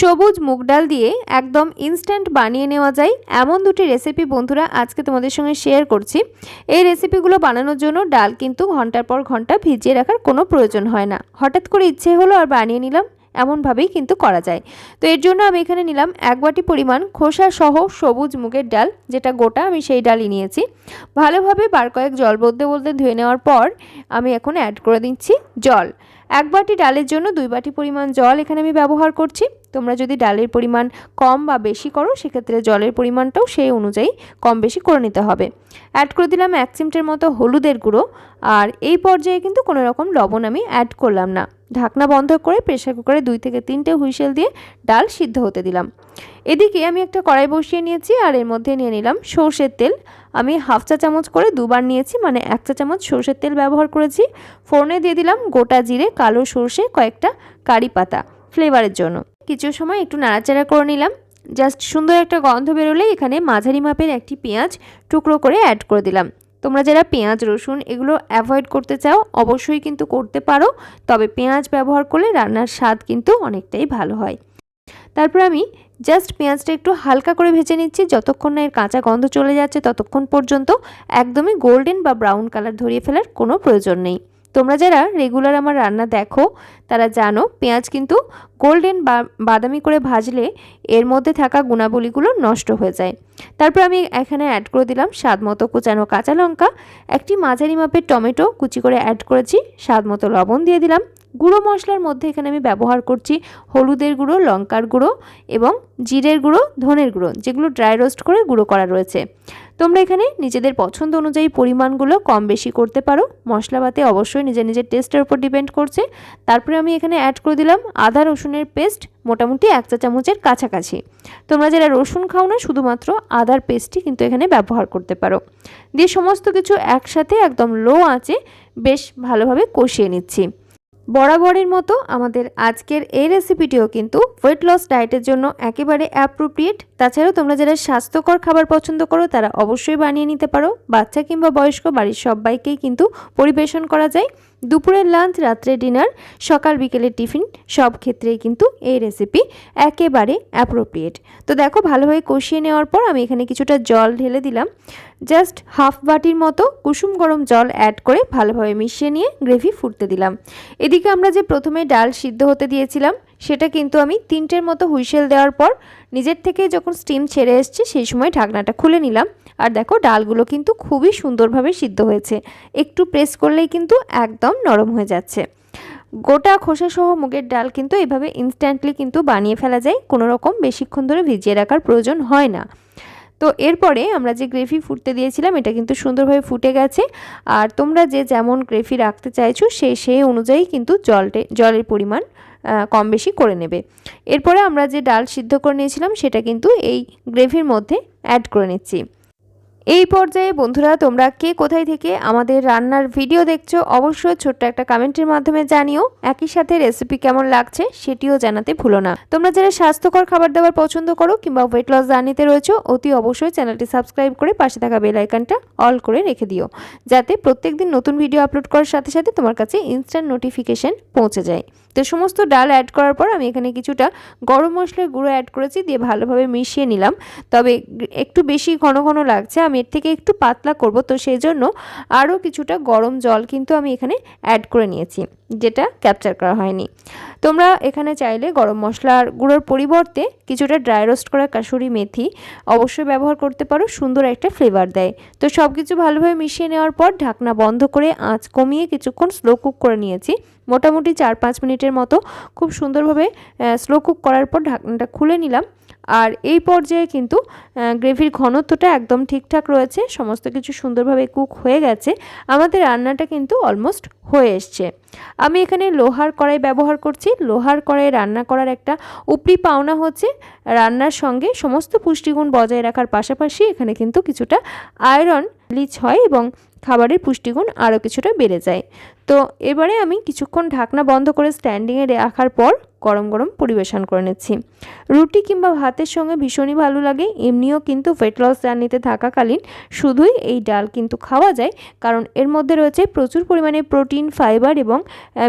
সবুজ মুগ ডাল দিয়ে একদম ইনস্ট্যান্ট বানিয়ে নেওয়া যায়। এমন দুটি রেসিপি বন্ধুরা আজকে তোমাদের সঙ্গে শেয়ার করছি। এই রেসিপিগুলো বানানোর জন্য ডাল কিন্তু ঘণ্টার পর ঘণ্টা ভিজিয়ে রাখার কোনো প্রয়োজন হয় না। হঠাৎ করে ইচ্ছে হলো আর বানিয়ে নিলাম, এমনভাবেই কিন্তু করা যায়। তো এর জন্য আমি এখানে নিলাম এক বাটি পরিমাণ খোসা সহ সবুজ মুগের ডাল, যেটা গোটা আমি সেই ডালই নিয়েছি। ভালোভাবে বার কয়েক জল বলতে বলতে ধুয়ে নেওয়ার পর আমি এখন অ্যাড করে দিচ্ছি জল। এক বাটি ডালের জন্য দুই বাটি পরিমাণ জল এখানে আমি ব্যবহার করছি। তোমরা যদি ডালের পরিমাণ কম বা বেশি করো, সেক্ষেত্রে জলের পরিমাণটাও সেই অনুযায়ী কম বেশি করে নিতে হবে। অ্যাড করে দিলাম এক চিমটের মতো হলুদের গুঁড়ো। আর এই পর্যায়ে কিন্তু কোনো রকম লবণ আমি অ্যাড করলাম না। ঢাকনা বন্ধ করে প্রেশার কুকারে দুই থেকে তিনটে হুইসেল দিয়ে ডাল সিদ্ধ হতে দিলাম। এদিকে আমি একটা কড়াই বসিয়ে নিয়েছি, আর এর মধ্যে নিয়ে নিলাম সর্ষের তেল। আমি হাফ চা চামচ করে দুবার নিয়েছি মানে এক চা চামচ সর্ষের তেল ব্যবহার করেছি। ফোড়নে দিয়ে দিলাম গোটা জিরে, কালো সর্ষে, কয়েকটা কারি পাতা ফ্লেভারের জন্য। কিছু সময় একটু নাড়াচাড়া করে নিলাম। জাস্ট সুন্দর একটা গন্ধ বেরোলে এখানে মাঝারি মাপের একটি পেঁয়াজ টুকরো করে অ্যাড করে দিলাম। তোমরা যারা পেঁয়াজ, রসুন এগুলো অ্যাভয়েড করতে চাও, অবশ্যই কিন্তু করতে পারো, তবে পেঁয়াজ ব্যবহার করলে রান্নার স্বাদ কিন্তু অনেকটাই ভালো হয়। তারপর আমি জাস্ট পেঁয়াজটা একটু হালকা করে ভেজে নিচ্ছি, যতক্ষণ না এর কাঁচা গন্ধ চলে যাচ্ছে ততক্ষণ পর্যন্ত একদমই গোল্ডেন বা ব্রাউন কালার ধরিয়ে ফেলার কোনো প্রয়োজন নেই। তোমরা যারা রেগুলার আমার রান্না দেখো, তারা জানো পেঁয়াজ কিন্তু গোল্ডেন বাদামি করে ভাজলে এর মধ্যে থাকা গুণাবলীগুলো নষ্ট হয়ে যায়। তারপর আমি এখানে অ্যাড করে দিলাম স্বাদ মতো কুচানো কাঁচা লঙ্কা, একটি মাঝারি মাপের টমেটো কুচি করে অ্যাড করেছি, স্বাদ মতো লবণ দিয়ে দিলাম। গুঁড়ো মশলার মধ্যে এখানে আমি ব্যবহার করছি হলুদের গুঁড়ো, লঙ্কার গুঁড়ো এবং জিরের গুঁড়ো, ধনের গুঁড়ো, যেগুলো ড্রাই রোস্ট করে গুঁড়ো করা রয়েছে। তোমরা এখানে নিজেদের পছন্দ অনুযায়ী পরিমাণগুলো কম বেশি করতে পারো। মশলাপাতি অবশ্যই নিজের নিজের টেস্টের উপর ডিপেন্ড করছে। তারপরে আমি এখানে অ্যাড করে দিলাম আদা রসুনের পেস্ট মোটামুটি এক চা চামচের কাছাকাছি। তোমরা যারা রসুন খাও না, শুধুমাত্র আদার পেস্টই কিন্তু এখানে ব্যবহার করতে পারো। দিয়ে সমস্ত কিছু একসাথে একদম লো আঁচে বেশ ভালোভাবে কষিয়ে নিচ্ছি। বরাবরের মতো আমাদের আজকের এই রেসিপিটিও কিন্তু ওয়েট লস ডায়েটের জন্য একেবারে অ্যাপ্রোপ্রিয়েট তাছাড়াও তোমরা যারা স্বাস্থ্যকর খাবার পছন্দ করো, তারা অবশ্যই বানিয়ে নিতে পারো। বাচ্চা কিংবা বয়স্ক, বাড়ির সবাইকেই কিন্তু পরিবেশন করা যায়। দুপুরের লাঞ্চ রাত্রে ডিনার সকাল, বিকেলের টিফিন সব ক্ষেত্রেই কিন্তু এই রেসিপি একেবারে অ্যাপ্রোপ্রিয়েট তো দেখো, ভালোভাবে কষিয়ে নেওয়ার পর আমি এখানে কিছুটা জল ঢেলে দিলাম। জাস্ট হাফ বাটির মতো কুসুম গরম জল অ্যাড করে ভালোভাবে মিশিয়ে নিয়ে গ্রেভি ফুটতে দিলাম। এদিকে আমরা যে প্রথমে ডাল সিদ্ধ হতে দিয়েছিলাম, সেটা কিন্তু আমি তিনটের মতো হুইসেল দেওয়ার পর নিজের থেকে যখন স্টিম ছেড়ে এসছে সেই সময় ঢাকনাটা খুলে নিলাম। আর দেখো, ডালগুলো কিন্তু খুবই সুন্দরভাবে সিদ্ধ হয়েছে। একটু প্রেস করলেই কিন্তু একদম নরম হয়ে যাচ্ছে। গোটা খোসা সহ মুগের ডাল কিন্তু এভাবে ইনস্ট্যান্টলি কিন্তু বানিয়ে ফেলা যায়। কোনো রকম বেশিক্ষণ ধরে ভিজিয়ে রাখার প্রয়োজন হয় না। তো এরপরে আমরা যে গ্রেভি ফুটতে দিয়েছিলাম, এটা কিন্তু সুন্দরভাবে ফুটে গেছে। আর তোমরা যে যেমন গ্রেভি রাখতে চাইছো, সে সেই অনুযায়ী কিন্তু জলটে, জলের পরিমাণ কম বেশি করে নেবে। এরপরে আমরা যে ডাল সিদ্ধ করে নিয়েছিলাম, সেটা কিন্তু এই গ্রেভির মধ্যে অ্যাড করে নিচ্ছি। এই পর্যায়ে বন্ধুরা, তোমরা কে কোথায় থেকে আমাদের রান্নার ভিডিও দেখছ, অবশ্যই ছোট্ট একটা কমেন্টের মাধ্যমে জানিও। একই সাথে রেসিপি কেমন লাগছে সেটিও জানাতে ভুলো না। তোমরা যারা স্বাস্থ্যকর খাবার দাবার পছন্দ করো কিংবা ওয়েট লস জার্নিতে রয়েছো, অতি অবশ্যই চ্যানেলটি সাবস্ক্রাইব করে পাশে থাকা বেল আইকনটা অল করে রেখে দিও। যাতে প্রত্যেকদিন নতুন ভিডিও আপলোড করার সাথে সাথে তোমার কাছে ইনস্ট্যান্ট নোটিফিকেশন পৌঁছে যায়। তো সমস্ত ডাল অ্যাড করার পর আমি এখানে কিছুটা গরম মশলার গুঁড়ো অ্যাড করেছি, দিয়ে ভালোভাবে মিশিয়ে নিলাম। তবে একটু বেশি ঘন ঘন লাগছে, আমি এর থেকে একটু পাতলা করব। তো সেই জন্য আরও কিছুটা গরম জল কিন্তু আমি এখানে অ্যাড করে নিয়েছি, যেটা ক্যাপচার করা হয়নি। তোমরা এখানে চাইলে গরম মশলার গুঁড়োর পরিবর্তে কিছুটা ড্রাই রোস্ট করা কাসুরি মেথি অবশ্যই ব্যবহার করতে পারো, সুন্দর একটা ফ্লেভার দেয়। তো সব কিছু ভালোভাবে মিশিয়ে নেওয়ার পর ঢাকনা বন্ধ করে আঁচ কমিয়ে কিছুক্ষণ স্লো কুক করে নিয়েছি। মোটামুটি চার পাঁচ মিনিটের মতো খুব সুন্দরভাবে স্লো কুক করার পর ঢাকনাটা খুলে নিলাম। আর এই পর্যায়ে কিন্তু গ্রেভির ঘনত্বটা একদম ঠিকঠাক রয়েছে, সমস্ত কিছু সুন্দরভাবে কুক হয়ে গেছে। আমাদের রান্নাটা কিন্তু অলমোস্ট হয়ে এসছে। আমি এখানে লোহার কড়াই ব্যবহার করছি। লোহার কড়াই রান্না করার একটা উপরি পাওনা হচ্ছে রান্নার সঙ্গে সমস্ত পুষ্টিগুণ বজায় রাখার পাশাপাশি এখানে কিন্তু কিছুটা আয়রন লিচ হয় এবং খাবারের পুষ্টিগুণ আরও কিছুটা বেড়ে যায়। তো এবারে আমি কিছুক্ষণ ঢাকনা বন্ধ করে স্ট্যান্ডিংয়ে রাখার পর গরম গরম পরিবেশন করে নিচ্ছি। রুটি কিংবা ভাতের সঙ্গে ভীষণই ভালো লাগে। এমনিও কিন্তু ওয়েট লস জার্নিতে থাকাকালীন শুধুই এই ডাল কিন্তু খাওয়া যায়। কারণ এর মধ্যে রয়েছে প্রচুর পরিমাণে প্রোটিন ফাইবার এবং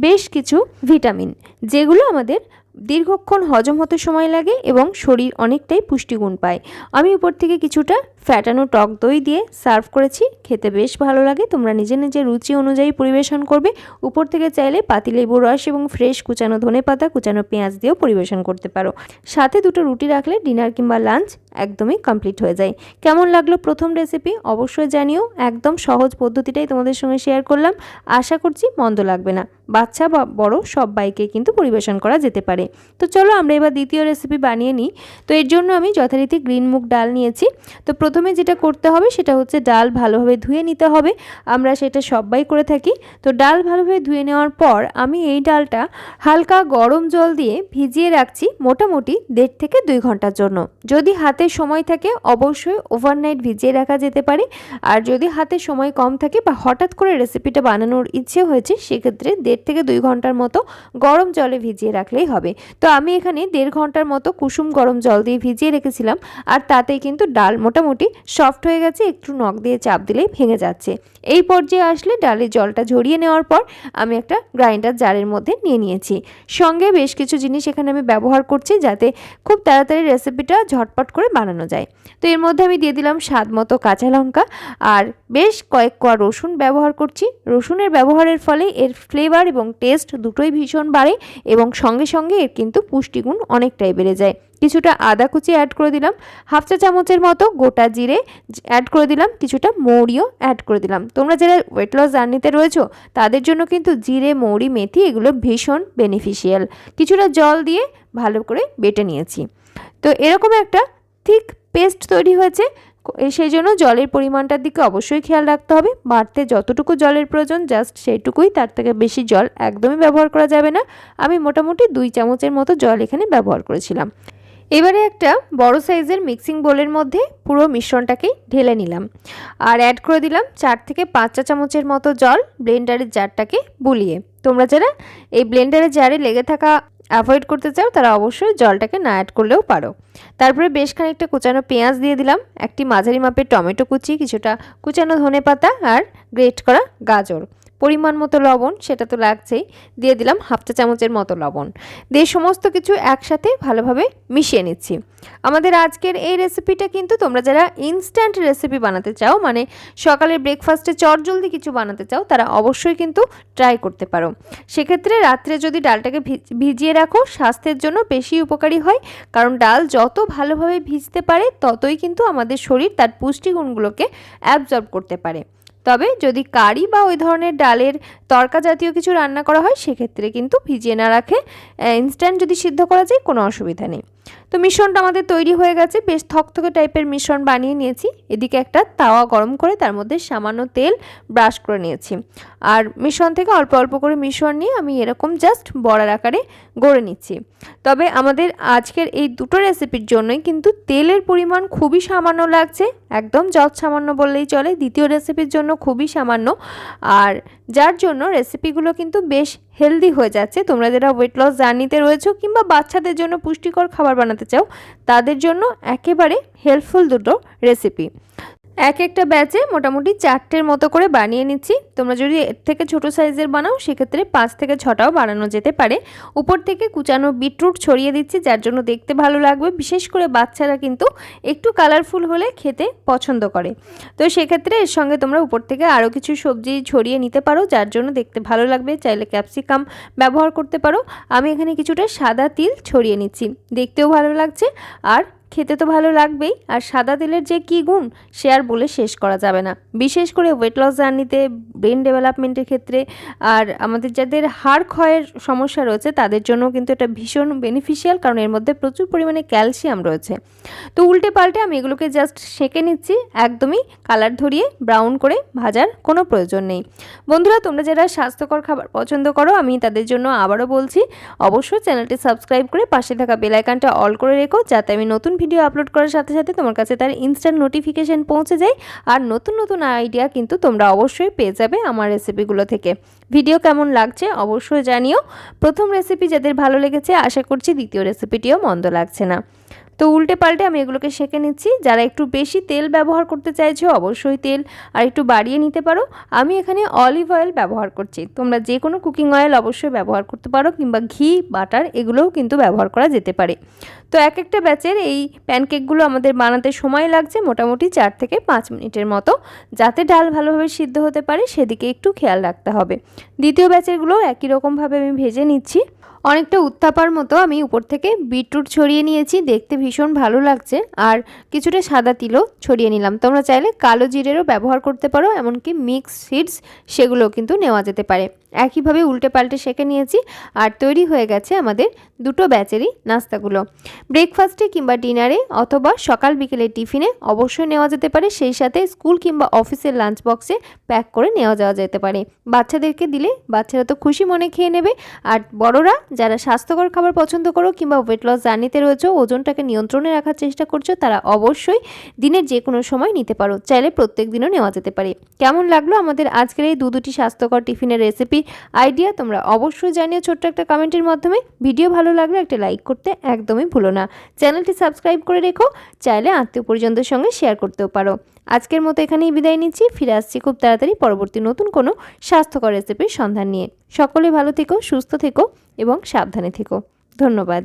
বেশ কিছু ভিটামিন যেগুলো আমাদের দীর্ঘক্ষণ হজম হতে সময় লাগে এবং শরীর অনেকটাই পুষ্টিগুণ পায়। আমি উপর থেকে কিছুটা ফ্যাটানো টক দই দিয়ে সার্ভ করেছি, খেতে বেশ ভালো লাগে। তোমরা নিজে নিজের রুচি অনুযায়ী পরিবেশন করবে। উপর থেকে চাইলে পাতিলেবুর রস এবং ফ্রেশ কুচানো ধনে পাতা, কুচানো পেঁয়াজ দিয়েও পরিবেশন করতে পারো। সাথে দুটো রুটি রাখলে ডিনার কিংবা লাঞ্চ একদমই কমপ্লিট হয়ে যায়। কেমন লাগল প্রথম রেসিপি অবশ্যই জানিও। একদম সহজ পদ্ধতিটাই তোমাদের সঙ্গে শেয়ার করলাম। আশা করছি মন্দ লাগবে না। বাচ্চা বা বড় সবাইকে কিন্তু পরিবেশন করা যেতে পারে। তো চলো আমরা এবার দ্বিতীয় রেসিপি বানিয়ে নিই। তো এর জন্য আমি যথারীতি গ্রিন মুগ ডাল নিয়েছি। তো প্রথমে যেটা করতে হবে সেটা হচ্ছে ডাল ভালোভাবে ধুয়ে নিতে হবে। আমরা সেটা সবাই করে থাকি। তো ডাল ভালোভাবে ধুয়ে নেওয়ার পর আমি এই ডালটা হালকা গরম জল দিয়ে ভিজিয়ে রাখছি মোটামুটি দেড় থেকে দুই ঘণ্টার জন্য। যদি হাতে সময় থাকে অবশ্যই ওভারনাইট ভিজিয়ে রাখা যেতে পারে। আর যদি হাতে সময় কম থাকে বা হঠাৎ করে রেসিপিটা বানানোর ইচ্ছে হয়েছে, সেক্ষেত্রে দেড় থেকে দুই ঘণ্টার মতো গরম জলে ভিজিয়ে রাখলেই হবে। তো আমি এখানে দেড় ঘণ্টার মতো কুসুম গরম জল দিয়ে ভিজিয়ে রেখেছিলাম আর তাতেই কিন্তু ডাল মোটামুটি সফট হয়ে গেছে, একটু নখ দিয়ে চাপ দিলেই ভেঙে যাচ্ছে। এই পর্যায়ে আসলে ডালের জলটা ঝরিয়ে নেওয়ার পর আমি একটা গ্রাইন্ডার জারের মধ্যে নিয়ে নিয়েছি। সঙ্গে বেশ কিছু জিনিস এখানে আমি ব্যবহার করছি যাতে খুব তাড়াতাড়ি রেসিপিটা ঝটপট করে বানানো যায়। তো এর মধ্যে আমি দিয়ে দিলাম স্বাদ মতো কাঁচা লঙ্কা আর বেশ কয়েক কোয়া রসুন ব্যবহার করছি। রসুনের ব্যবহারের ফলে এর ফ্লেভার এবং টেস্ট দুটোই ভীষণ বাড়ে এবং সঙ্গে সঙ্গে এর কিন্তু পুষ্টিগুণ অনেকটাই বেড়ে যায়। কিছুটা আদা কুচি অ্যাড করে দিলাম, হাফ চা চামচের মতো গোটা জিরে অ্যাড করে দিলাম, কিছুটা মৌরিও অ্যাড করে দিলাম। তোমরা যারা ওয়েট লস জার্নিতে রয়েছো, তাদের জন্য কিন্তু জিরে, মৌরি, মেথি এগুলো ভীষণ বেনিফিশিয়াল কিছুটা জল দিয়ে ভালো করে বেটে নিয়েছি। তো এরকম একটা ঠিক পেস্ট তৈরি হয়েছে। সেই জন্য জলের পরিমাণটার দিকে অবশ্যই খেয়াল রাখতে হবে। বাড়তে যতটুকু জলের প্রয়োজন, জাস্ট সেইটুকুই। তার থেকে বেশি জল একদমই ব্যবহার করা যাবে না। আমি মোটামুটি দুই চামচের মতো জল এখানে ব্যবহার করেছিলাম। এবারে একটা বড় সাইজের মিক্সিং বোলের মধ্যে পুরো মিশ্রণটাকেই ঢেলে নিলাম। আর অ্যাড করে দিলাম চার থেকে পাঁচ চা চামচের মতো জল ব্লেন্ডারের জারটাকে বুলিয়ে। তোমরা যারা এই ব্লেন্ডারের জারে লেগে থাকা অ্যাভয়েড করতে চাও তারা অবশ্যই জলটাকে না অ্যাড করলেও পারো। তারপরে বেশ খানিকটা কুচানো পেঁয়াজ দিয়ে দিলাম, একটি মাঝারি মাপের টমেটো কুচি, কিছুটা কুচানো ধনে পাতা আর গ্রেট করা গাজর। পরিমাণ মতো লবণ, সেটা তো লাগছেই, দিয়ে দিলাম হাফ চা চামচের মতো লবণ। দিয়ে সমস্ত কিছু একসাথে ভালোভাবে মিশিয়ে নিচ্ছি। আমাদের আজকের এই রেসিপিটা কিন্তু তোমরা যারা ইনস্ট্যান্ট রেসিপি বানাতে চাও মানে সকালের ব্রেকফাস্টে চটজলদি কিছু বানাতে চাও, তারা অবশ্যই কিন্তু ট্রাই করতে পারো। সেক্ষেত্রে রাত্রে যদি ডালটাকে ভিজিয়ে রাখো, স্বাস্থ্যের জন্য বেশি উপকারী হয়, কারণ ডাল যত ভালোভাবে ভিজতে পারে, ততই কিন্তু আমাদের শরীর তার পুষ্টিগুণগুলোকে অ্যাবজর্ব করতে পারে। তবে যদি কারি বা ওই ধরনের ডালের তরকা জাতীয় কিছু রান্না করা হয়, সেক্ষেত্রে কিন্তু ভিজিয়ে না রাখে। ইনস্ট্যান্ট যদি সিদ্ধ করা যায়, কোনো অসুবিধা নেই। তো মিশ্রণটা আমাদের তৈরি হয়ে গেছে। বেশ থকথকে টাইপের মিশ্রণ বানিয়ে নিয়েছি। এদিকে একটা তাওয়া গরম করে তার মধ্যে সামান্য তেল ব্রাশ করে নিয়েছি। আর মিশ্রণ থেকে অল্প অল্প করে মিশ্রণ নিয়ে আমি এরকম জাস্ট বড়ার আকারে গড়ে নিচ্ছি। তবে আমাদের আজকের এই দুটো রেসিপির জন্যই কিন্তু তেলের পরিমাণ খুবই সামান্য লাগছে। একদম যত সামান্য বললেই চলে। দ্বিতীয় রেসিপির জন্য খুবই সামান্য। আর যার জন্য রেসিপিগুলো কিন্তু বেশ হেলদি হয়ে যাচ্ছে। তোমরা যারা ওয়েট লস জার্নিতে রয়েছো কিংবা বাচ্চাদের জন্য পুষ্টিকর খাবার বানাতে চাও, তাদের জন্য একেবারে হেল্পফুল দুটো রেসিপি এক একটা ব্যাচে মোটামুটি চারটের মতো করে বানিয়ে নিচ্ছি। তোমরা যদি এর থেকে ছোট সাইজের বানাও, সেক্ষেত্রে পাঁচ থেকে ছটাও বানানো যেতে পারে। উপর থেকে কুচানো বিটরুট ছড়িয়ে দিচ্ছি, যার জন্য দেখতে ভালো লাগবে। বিশেষ করে বাচ্চারা কিন্তু একটু কালারফুল হলে খেতে পছন্দ করে। তো সেক্ষেত্রে এর সঙ্গে তোমরা উপর থেকে আরও কিছু সবজি ছড়িয়ে নিতে পারো, যার জন্য দেখতে ভালো লাগবে। চাইলে ক্যাপসিকাম ব্যবহার করতে পারো। আমি এখানে কিছুটা সাদা তিল ছড়িয়ে নিচ্ছি। দেখতেও ভালো লাগছে। আর খেতে তো ভালো লাগবেই, আর সাদা তেলের যে কী গুণ, সে আর বলে শেষ করা যাবে না। বিশেষ করে ওয়েট লস জার্নিতে ব্রেন ডেভেলপমেন্টের ক্ষেত্রে, আর আমাদের যাদের হাড় ক্ষয়ের সমস্যা রয়েছে, তাদের জন্য কিন্তু এটা ভীষণ বেনিফিশিয়াল কারণ এর মধ্যে প্রচুর পরিমাণে ক্যালসিয়াম রয়েছে। তো উল্টে পাল্টে আমি এগুলোকে জাস্ট সেঁকে নিচ্ছি, একদমই কালার ধরিয়ে ব্রাউন করে ভাজার কোনো প্রয়োজন নেই। বন্ধুরা, তোমরা যারা স্বাস্থ্যকর খাবার পছন্দ করো, আমি তাদের জন্য আবারও বলছি, অবশ্যই চ্যানেলটি সাবস্ক্রাইব করে পাশে থাকা বেলাইকানটা অল করে রেখো, যাতে আমি নতুন ভিডিও আপলোড করার সাথে সাথে তোমার কাছে তার ইনস্ট্যান্ট নোটিফিকেশান পৌঁছে যায়। আর নতুন নতুন আইডিয়া কিন্তু তোমরা অবশ্যই পেয়ে যাবে আমার রেসিপিগুলো থেকে। ভিডিও কেমন লাগছে অবশ্যই জানিও। প্রথম রেসিপি যাদের ভালো লেগেছে, আশা করছি দ্বিতীয় রেসিপিটিও মন্দ লাগছে না। তো উল্টে পাল্টে আমি এগুলোকে সেঁকে নিচ্ছি। যারা একটু বেশি তেল ব্যবহার করতে চাইছো, অবশ্যই তেল আর একটু বাড়িয়ে নিতে পারো। আমি এখানে অলিভ অয়েল ব্যবহার করছি। তোমরা যে কোনো কুকিং অয়েল অবশ্যই ব্যবহার করতে পারো কিংবা ঘি, বাটার এগুলোও কিন্তু ব্যবহার করা যেতে পারে। তো এক একটা ব্যাচের এই প্যানকেকগুলো আমাদের বানাতে সময় লাগছে মোটামুটি চার থেকে পাঁচ মিনিটের মতো। যাতে ডাল ভালোভাবে সিদ্ধ হতে পারে সেদিকে একটু খেয়াল রাখতে হবে। দ্বিতীয় ব্যাচেরগুলো একই রকমভাবে আমি ভেজে নিচ্ছি। অনেকটা উত্তাপার মতো আমি উপর থেকে বিটরুট ছড়িয়ে নিয়েছি, দেখতে ভীষণ ভালো লাগছে। আর কিছুটা সাদা তিলও ছড়িয়ে নিলাম। তোমরা চাইলে কালো জিরেরও ব্যবহার করতে পারো, এমনকি মিক্স সিডস সেগুলো কিন্তু নেওয়া যেতে পারে। একইভাবে উল্টে পাল্টে সেঁকে নিয়েছি আর তৈরি হয়ে গেছে আমাদের দুটো ব্যাচেরই নাস্তাগুলো। ব্রেকফাস্টে কিংবা ডিনারে অথবা সকাল বিকেলের টিফিনে অবশ্যই নেওয়া যেতে পারে, সেই সাথে স্কুল কিংবা অফিসের লাঞ্চ বক্সে প্যাক করে নেওয়া যাওয়া যেতে পারে। বাচ্চাদেরকে দিলে বাচ্চারা তো খুশি মনে খেয়ে নেবে। আর বড়রা যারা স্বাস্থ্যকর খাবার পছন্দ করো কিংবা ওয়েট লস জার্নিতে রয়েছে, ওজনটাকে নিয়ন্ত্রণে রাখার চেষ্টা করছ, তারা অবশ্যই দিনের যে কোনো সময় নিতে পারো। চাইলে প্রত্যেক দিনও নেওয়া যেতে পারে। কেমন লাগল আমাদের আজকের এই দু দুটি স্বাস্থ্যকর টিফিনের রেসিপি আইডিয়া তোমরা অবশ্যই জানিও ছোট্ট একটা কমেন্টের মাধ্যমে। ভিডিও ভালো লাগলে একটা লাইক করতে একদমই ভুলো না। চ্যানেলটি সাবস্ক্রাইব করে রেখো, চাইলে আত্মীয় পরিজনদের সঙ্গে শেয়ার করতেও পারো। আজকের মতো এখানেই বিদায় নিচ্ছি, ফিরে আসছি খুব তাড়াতাড়ি পরবর্তী নতুন কোনো স্বাস্থ্যকর রেসিপির সন্ধান নিয়ে। সকলে ভালো থেকো, সুস্থ থেকো এবং সাবধানে থেকো। ধন্যবাদ।